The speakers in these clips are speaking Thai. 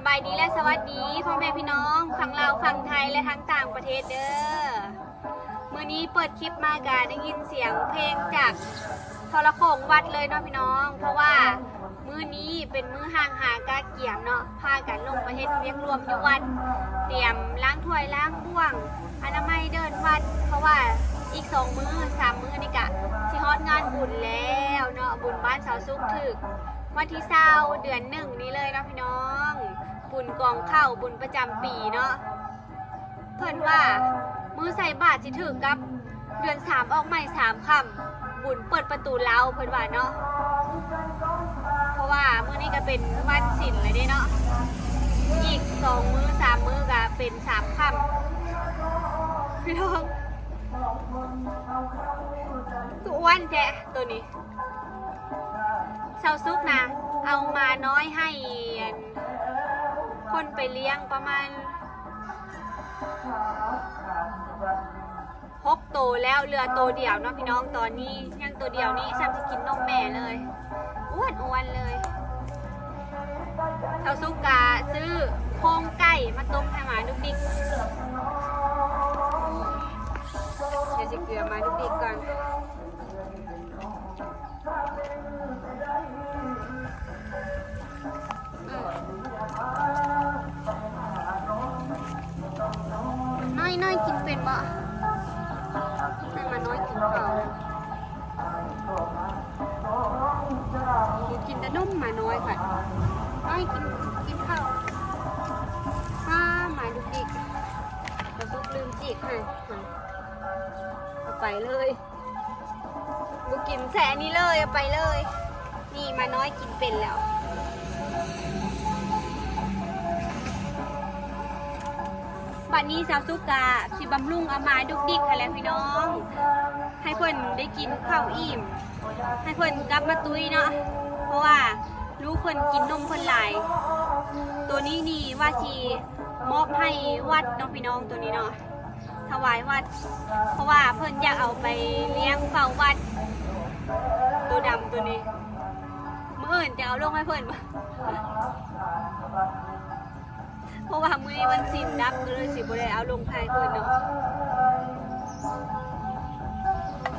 สบายดีและสวัสดีพ่อแม่พี่น้องฝั่งลาวฝั่งไทยและทั้งต่างประเทศเด้อมื้อนี้เปิดคลิปมากะได้ยินเสียงเพลงจากทรโขงวัดเลยเนาะพี่น้อง เพราะว่ามื้อนี้เป็นมื้อห่างหากาเกี่ยมเนาะพากันลงประเทศเรียกรวมอยู่วัดเตรียมล้างถ้วยล้างบ้วงอนามัยเดินวัด เพราะว่าอีกสองมื้อสามมื้อนี่กะสิฮอดงานบุญแล้วเนาะบุญบ้านสาวสุขถึก วันที่เศร้าเดือนหนึ่งนี้เลยเนาะพี่น้อง บุญกองเข้าบุญประจำปีเนาะเพิ่นว่ามือใส่บาตรสิถึงกับ เดือนสามออกใหม่สามคำบุญเปิดประตูเล้าเพิ่นว่าเนาะเพราะว่ามื้อนี้ก็เป็นวันศิลเลยเด้เนาะอีกสองมือสามมือก็เป็นสามคำพี่น้องตัวอ้วนแท้ตัวนี้ เซาซุกนะเอามาน้อยให้คนไปเลี้ยงประมาณหกโตวแล้วเรือโตวเดียวเนาะพี่น้องตอนนี้ยังตัวเดียวนี้ซ้ำจะกินนมแม่เลยอ้วนอ้วนเลยเซาซุกกาซื้อโครงไก่มาต้มให้หมาดุกดิก ให้เอาไปเลยบุกินแสนี้เลยเอาไปเลย นี่มาน้อยกินเป็นแล้วบัดนี้สาวสุกาสิบำรุงเอามาดุกดิกค่ะแล้วพี่น้อง ให้เพิ่นได้กินข้าวอิ่ม ให้เพิ่นกลับมาตุ้ยเนาะเพราะว่าลูกเพิ่นกินนมเพิ่นหลาย ตัวนี้นี่ว่าสิมอบให้วัดน้องพี่น้องตัวนี้เนาะ ถวายวัด เพราะว่าเพิ่นอยากเอาไปเลี้ยงเฝ้าวัด ตัวดำตัวนี้เมื่ออื่นจะเอาลงให้เพิ่นเพราะว่ามื้อนี้มันสิ้นดับก็เลยสิบ่ได้เอาลงภายเพิ่นเนาะ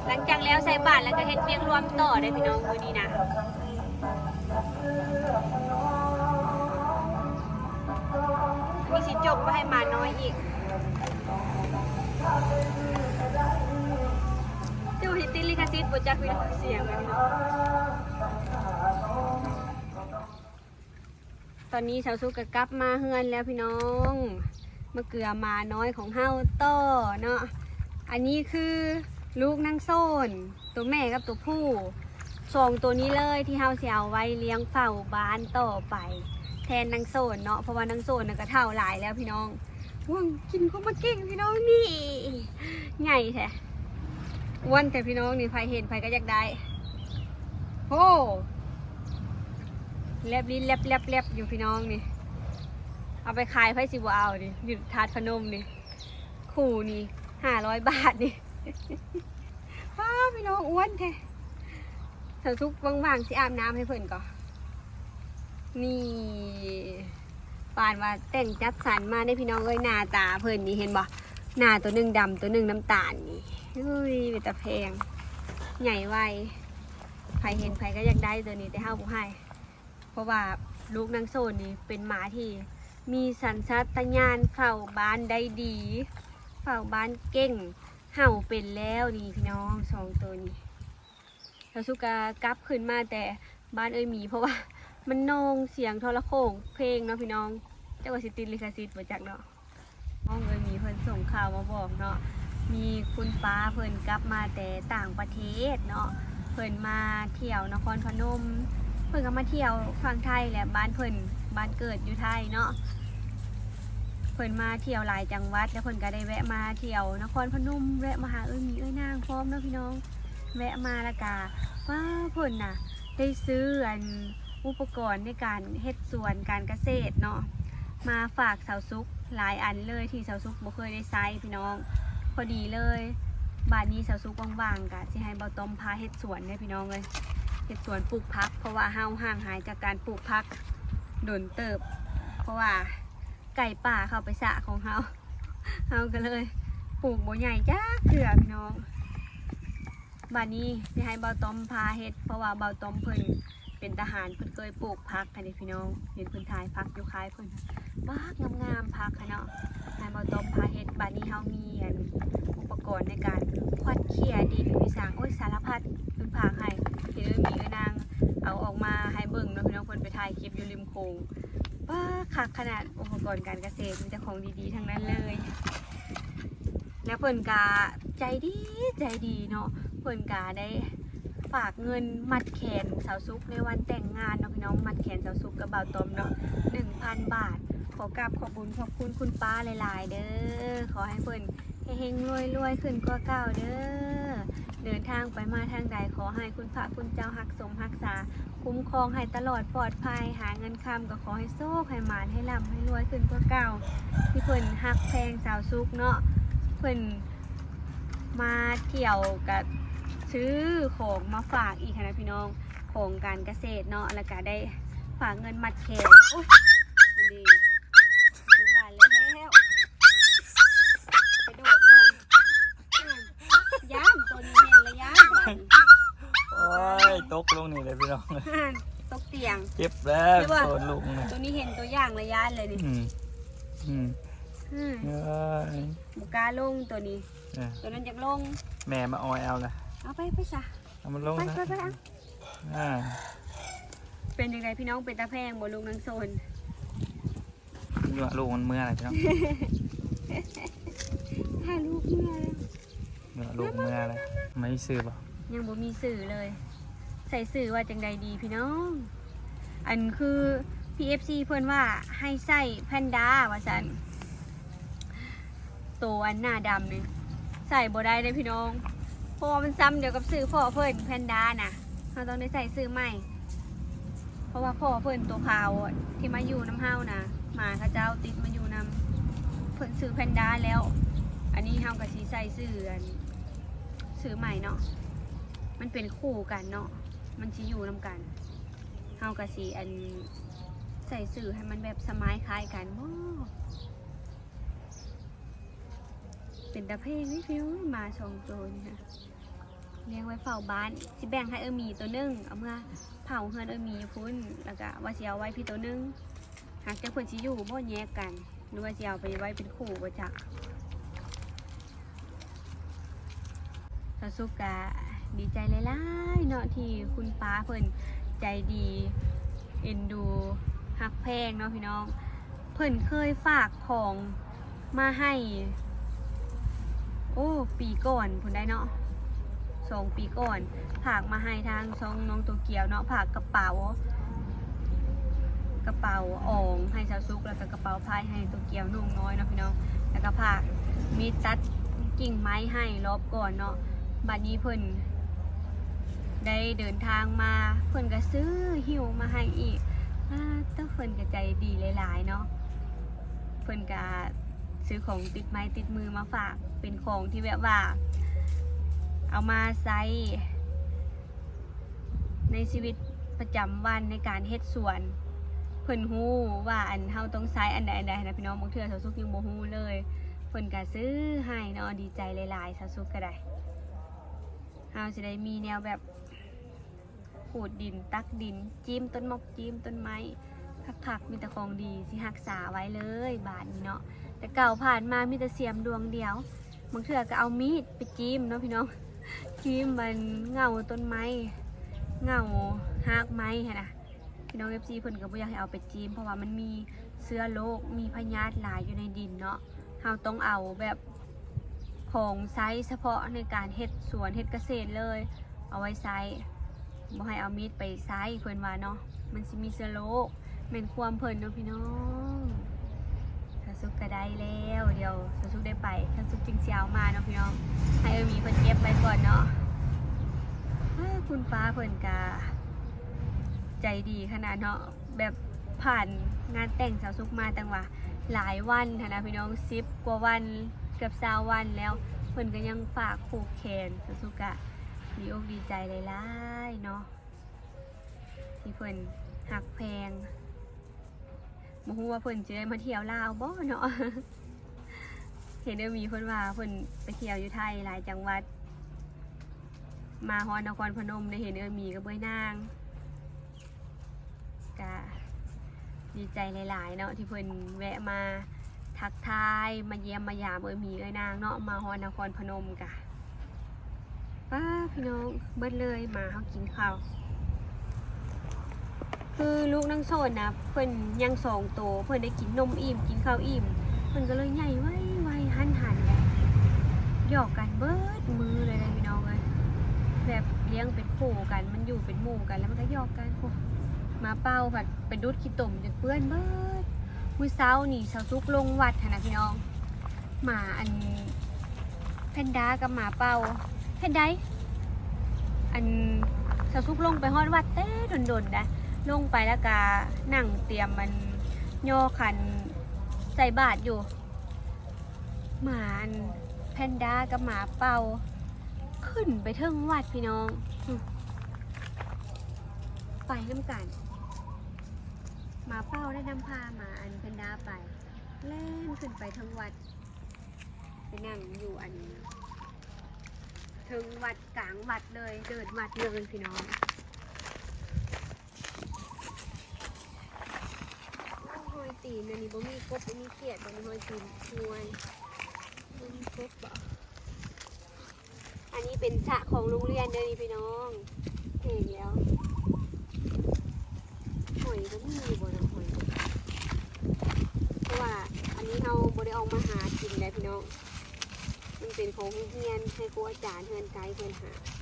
หลังจากแล้วใส่บาตรแล้วก็เฮ็ดเวียงรวมต่อได้พี่น้องมื้อนี้นะมีสิจกไปให้มาน้อยอีก เจ้าฮิตติลิคาซิตบ่จักพี่น้องเสียงเลยพี่น้องตอนนี้สาวสุกก็กลับมาเฮือนแล้วพี่น้องมะเกลือมาน้อยของเฮาต่อเนาะอันนี้คือลูกนางโซน ตัวแม่กับตัวผู้สองตัวนี้เลยที่เฮาเสิเอาไว้เลี้ยงเฝ้าบ้านต่อไป แทนนางโซนเนาะเพราะว่านางโซนน่ะก็เท่าหลายแล้วพี่น้อง ว่างกินเขาวมาเก่งพี่น้องนี่ใหญ่แท้อ้วนแต่พี่น้องนี่ใครเห็นใครก็อยากได้โอ้แลบลิ้นแลบแลบแลบอยู่พี่น้องนี่ เอาไปขายไพ่สิบวเอาดิอยู่ทาดพนมนี่คู่นี่ห้าร้อยบาทนี่ว้าพี่น้องอ้วนแท้เสาทุกว่างๆสิอาบน้ำให้เพิ่อนก่อนนี่ ปานว่าแต่งจัดสรรมาได้พี่น้องเอ้ยหน้าตาเพิ่นนี่เห็นบ่หน้าตัวหนึ่งดำตัวหนึ่งน้ำตาลนี่อุ้ยเป็นตะแพง ใหญ่ไวใครเห็นใครก็อยากได้ตัวนี้แต่ห้าบุให้ เพราะว่าลูกนางโซนนี่เป็นหมาที่ มีสัญชาตญาณเฝ้าบ้านได้ดีเฝ้าบ้านเก่งเห่าเป็นแล้วนี่พี่น้องสองตัวนี้แล้วสุกากลับขึ้นมาแต่บ้านเอ้ยมีเพราะว่ามันโหนงเสียงทรโขงเพลงเนาะพี่น้อง เจ้าว่าสิติดลิขสิทธิ์บ่จักเนาะห้องเอ้ยมีเพิ่นส่งข่าวมาบอกเนาะ มีคุณป้าเพิ่นกลับมาแต่ต่างประเทศเนาะ เพิ่นมาเที่ยวนครพนม เพิ่นก็มาเที่ยวฝั่งไทยแหละบ้านเพิ่นบ้านเกิดอยู่ไทยเนาะ เพิ่นมาเที่ยวหลายจังหวัด แล้วเพิ่นก็ได้แวะมาเที่ยวนครพนมแวะมาหาเอ้ยมีเอ้ยนางพร้อมเนาะพี่น้อง แวะมาล้วก็ว่าเพิ่นน่ะได้ซื้ออันอุปกรณ์ในการเฮ็ดสวนการเกษตรเนาะ มาฝากสาวซุกหลายอันเลยที่สาวซุกบ่เคยได้ใช้พี่น้อง พอดีเลยบ้านนี้สาวซุกว่างๆก็สิให้เบาต้อมพาเฮ็ดสวนเด้พี่น้องเลยเฮ็ดสวนปลูกผัก เพราะว่าเฮาห่างหายจากการปลูกผักโดนเติบ เพราะว่าไก่ป่าเข้าไปสะของเฮาเฮาก็เลยปลูกบ่ใหญ่จ้าเกือพี่น้องบ้านนี้สิให้เบาต้อมพาเฮ็ดเพราะว่าเบาต้อมเพิ่น เป็นทหารเพิ่นเคยปลูกผักกันนี่พี่น้องเห็นเพิ่นถ่ายผักอยู่ค้ายเพิ่นปากงามๆผักค่ะเนาะให้เบาต้อมพาเฮ็ดบานนี้เฮามีอันอุปกรณ์ในการควัดเขี่ยดินมีสร้างโอ้ยสารพัดเพิ่นพากให้เอ้ยมีเอ้นางเอาออกมาให้เบิ่งเนาะพี่น้องเพิ่นไปถ่ายคลิปอยู่ริมโขงป้าคักขนาดอุปกรณ์การเกษตรมีแต่ของดีๆทั้งนั้นเลย แล้วเพิ่นกาใจดีใจดีเนาะเพิ่นกาได้ ฝากเงินมัดแขนสาวซุกในวันแต่งงานเนาะพี่น้องมัดแขนสาวซุกกับบ่าวตอมเนาะ1,000บาท ขอกราบขอบคุญขอบคุณคุณป้าหลาย ๆ เด้อขอให้เพิ่อนเฮงๆรวยขึ้นกว่าเก่าเด้อเดินทางไปมาทางใดขอให้คุณพระคุณเจ้าหักสมหักษา คุ้มครองให้ตลอดปลอดภัยหาเงินคำก็ขอให้โชคให้หมานให้ร่ำให้รวยขึ้นกว่าเก่าที่เพิ่นหักแพงสาวซุกเนาะเพิ่นมาเกี่ยวกับ ซื้อของมาฝากอีกค่ะนะพี่น้องของการเกษตรเนาะแล้วก็ได้ฝากเงินมัดแขนโอ้ยอันดีทุกวันแล้วไปโดดลงอะย่านตัวนี้เห็นแล้วย่านบัดโอ้ยตกลงนี่เลยพี่น้องอ่านตกเตียงเจ็บแล้วใช่ปะโดนลุงเลยตัวนี้เห็นตัวอย่างระยะเลยนี่อืมอืมอืมเอ้ยบุกล้าลงตัวนี้เออตัวนั้นอยากลง แม่มาออยเอาละ เอาไปไปซะเอามันลงไปนะไปไปเอาอ่าเป็นยังไงพี่น้องเป็นตาแพงบนลุงนังโซนอยู่อะลูกมันเมื่อไหร่พี่น้องถ้าลูกเมื่อแล้วอยู่อะลูกเมื่อไหร่ไม่ซื้อป่ะยังบ่มีสื่อเลย ใส่สื่อว่าจังใดดีพี่น้อง อันคือ PFC เพื่อนว่าให้ใส่แพนด้าว่าสันตัวอันหน้าดำนี่ใส่บ่ได้เลยพี่น้อง เพราะว่ามันซ้ำเดียวกับสื่อพ่อเพื่อนแพนด้าน่ะเราต้องได้ใส่สื่อใหม่ เพราะว่าพ่อเพื่อนตัวขาวอะที่มาอยู่น้ำเฮานะหมาเข้าเจ้าติดมาอยู่น้ำเพื่อนซื้อแพนด้าแล้ว อันนี้เฮากับสีใส่สื่ออันสื่อใหม่เนาะมันเป็นคู่กันเนาะมันสิอยู่นำกันเฮากับสีอันใส่สื่อให้มันแบบสมายคล้ายกันว้าว เป็นตะเพงนี่พี่น้องมาสองตัวนี่ค่ะเลี้ยงไว้เฝ้าบ้านสิแบ่งให้เออมีตัวหนึงเอาเมื่อเผาเฮือนเอมียพุ่นแล้วก็ว่าสิเอาไว้พี่ตัวหนึงหากจะเพิ่นสิอยู่บ่แยกกันหรือว่าสิเอาไปไว้เป็นคู่บ่จักสาสุกะดีใจหลายๆเนาะที่คุณป้าเพิ่นใจดีเอ็นดูฮักแพงเนาะพี่น้อง เพิ่นเคยฝากของมาให้ อ้ปีก่อนพุ่นได้เนาะสองปีก่อนผากมาให้ทางซองน้องตัวเกียวเนาะผากกระเป๋า กระเป๋าอ่องให้ชาวซุกแล้วก็กระเป๋าพายให้ตัวเกียวนุ่งน้อยเนาะพี่น้องแล้วก็ผากมีตัดกิ่งไม้ให้รอบก่อนเนาะบัดนี้เพิ่นได้เดินทางมาเพิ่นก็ซื้อหิวมาให้อีกอ่าแต่เพิ่นก็ใจดีหลายๆเนาะเพิ่นก็ ซื้อของติดไม้ติดมือมาฝากเป็นของที่แบบว่า เอามาใช้ในชีวิตประจำวันในการเฮ็ดสวนเพิ่นฮู้ว่าอันเฮาต้องใช้อันใดอันใดนะพี่น้องบางเทื่อสาวสุกยังบ่ฮู้เลยเพิ่นก็ซื้อให้เนาะดีใจหลายๆสาวสุกก็ได้เฮาสิได้มีแนวแบบขูดดินตักดินจิ้มต้นมกจิ้มต้นไม้คักๆมีแต่ของดีสิรักษาไว้เลยบาดนี้เนาะ แต่เก่าผ่านมามีแต่เสียมดวงเดียวบางเทื่อก็เอามีดไปจิ้มเนาะพี่น้องจิ้มมันเงาต้นไม้เงาหากไม้ค่ะนะพี่น้องเอฟซีเพิ่นก็บ่อยากให้เอาไปจิ้มเพราะว่ามันมีเชื้อโรคมีพยาธิหลายอยู่ในดินเนาะเราต้องเอาแบบของไซส์เฉพาะในการเฮ็ดสวนเฮ็ดเกษตรเลย เอาไว้ไซส์บ่ให้เอามีดไปไซส์เพิ่นว่าเนาะมันสิมีเชื้อโรคแม่นความเพิ่นเนาะพี่น้อง ถ้าซุกก็ได้แล้วเดี๋ยวถ้าซุกได้ไปถ้าซุกจริงเสียวมาเนาะพี่น้องให้เออมีเพิ่นเก็บไว้ก่อนเนาะคุณป้าเพิ่นกาใจดีขนาดเนาะแบบผ่านงานแต่งสาวซุกมาตั้งว่าหลายวันนะพี่น้องซิปกว่าวันเกือบสาวันแล้วเพิ่นก็ยังฝากผูกแขนสาวซุกอะดีอกดีใจหลายๆเนาะที่เพิ่นหักแพง บ่ฮู้ว่าเพิ่นสิได้มาเที่ยวลาวบ่เนาะเห็นเด้มีเพิ่นว่าเพิ่นไปเที่ยวอยู่ไทยหลายจังหวัด มาฮอนนครพนมได้เห็นเด้อมีกับเบ้ยนางก็ดีใจหลาย ๆ เนาะที่เพิ่นแวะมาทักทายมาเยี่ยมมายามเอ้ยมีเอ้ยนางเนาะมาฮอนนครพนมกะป้าพี่น้องเบิดเลยมาเฮากินข้าว คือลูกนั่งโซนนะเพิ่นยังสองโตเพิ่นได้กินนมอิ่มกินข้าวอิ่มเพิ่นก็เลยใหญ่ไว้ไวหันหันแบบหยอกกันเบิดมือเลยนะพี่น้องเลยแบบเลี้ยงเป็นคู่กันมันอยู่เป็นหมู่กันแล้วมันก็หยอกกันโอ้มาเป้าผัดเป็นดุดขี้ตุ่มจนเปื้อนเบิดมือเช้านี่เช้าซุกลงวัดนะพี่น้องหมาอันแพนด้ากับหมาเป้าแพนไดอันเช้าซุกลงไปฮอดวัดเต้ดนๆนะ ลงไปแล้วก็นั่งเตรียมมันโยคันใส่บาทอยู่ หมาอันแพนด้ากับหมาเป่า ขึ้นไปเทิงวัดพี่น้อง ไปน้ำกัน หมาเป่าได้นำพาหมาอันแพนด้าไป เล่นขึ้นไปเทิงวัด ไปนั่งอยู่อันเทิงวัดกลางวัดเลย เดินวัดเลยพี่น้อง หอ ยตีนอันนี้บ่มีกบบ่มีเขียดบ่มีหอยตีนชวนบ่มีกบบ่อันนี้เป็นสระของโรงเรียนเด้อนี่พี่น้องเห็นแล้วหอยก็มีบ่นะหอยเพราะว่าอันนี้เราบ่ได้ออกมาหากินเลยพี่น้องมันเป็นของเรียนให้ครูอาจารย์เฮือนไกด์เฮือนหาะ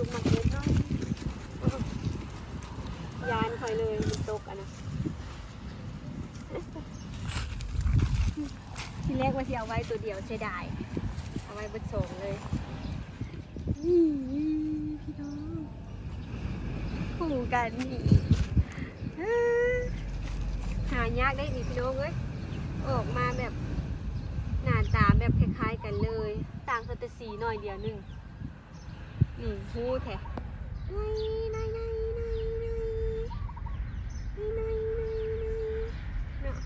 น้อยจะสุกหมักเล็กน้อยอื้อยานคอยเลยมันตกอะนะทีแรกว่าจะเอาไว้ตัวเดียวเสียดายเอาไว้เบดสองเลยนี่พี่น้องคู่กันนี่เอ้อหายากได้นี่พี่น้องเอ้ยออกมาแบบหน้าตาแบบคล้ายๆกันเลย ต่างกันแต่สีหน่อยเดียวหนึงนี่ หูแท้นายนายนายนายนายนายนายเนาะ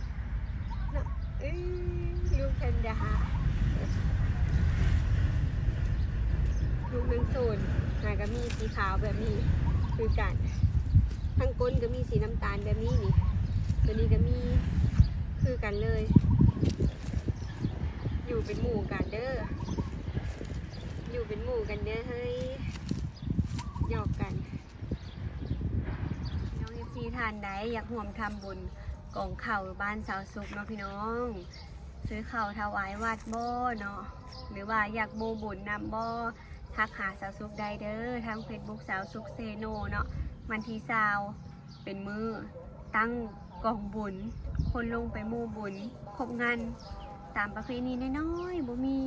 เนาะเอ้ยลูกแพนด้าลูกนังโซนหาก็มีสีขาวแบบนี้คือกันทั้งก้นก็มีสีน้ำตาลแบบนี้นี่ตัวนี้ก็มีคือกันเลย อยู่เป็นหมู่กันเด้อ อยู่เป็นหมู่กันเด้อเฮ้ยหยอกกัน น้องเอฟซีทานไดอยากห่วมทำบุญกองเข่าบ้านสาวสุกเนาะพี่น้อง ซื้อเข่าถวายวัดบ่เนาะหรือว่าอยากโมบุญนำบ่ทักหาสาวสุกได้เด้อทางเฟซบุ๊กสาวสุกเซโนเนาะวันที่สาวเป็นมือตั้งกองบุญ คนลงไปโมบุญครบงานตามประเพณีน้อยๆบ่มี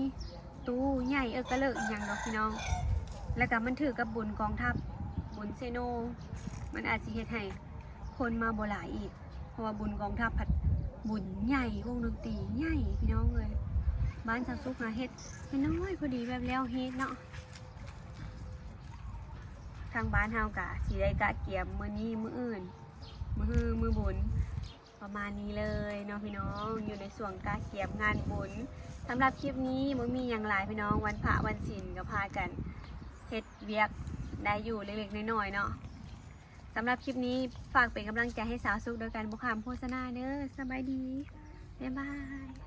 ตูใหญ่เออกระเลิกอหย่างดอกพี่น้อง แล้วก็มันถือกับบุญกองทัพบุญเซโน มันอาจจะเฮ็ดให้คนมาบ่หลายอีก เพราะว่าบุญกองทัพผัดบุญใหญ่วงดนตรีใหญ่พี่น้องเลยบ้านสาวสุกหาเฮ็ดเป็นน้อยพอดีแบบแล้วเฮ็ดเนาะทางบ้านเฮากะสีได้กะเกียมมือนี้มืออื่น มือฮือมือบุญ ประมาณนี้เลยเนาะพี่น้องอยู่ในส่วนกาเขียบงานบุญสำหรับคลิปนี้มันมีอย่างหลายพี่น้องวันพระวันศีลก็พากันเฮ็ดเวียกได้อยู่เล็กๆน้อยๆเนาะสำหรับคลิปนี้ฝากเป็นกำลังใจให้สาวสุขโดยการบุคคามโฆษณาเด้อสบายดีบ๊ายบาย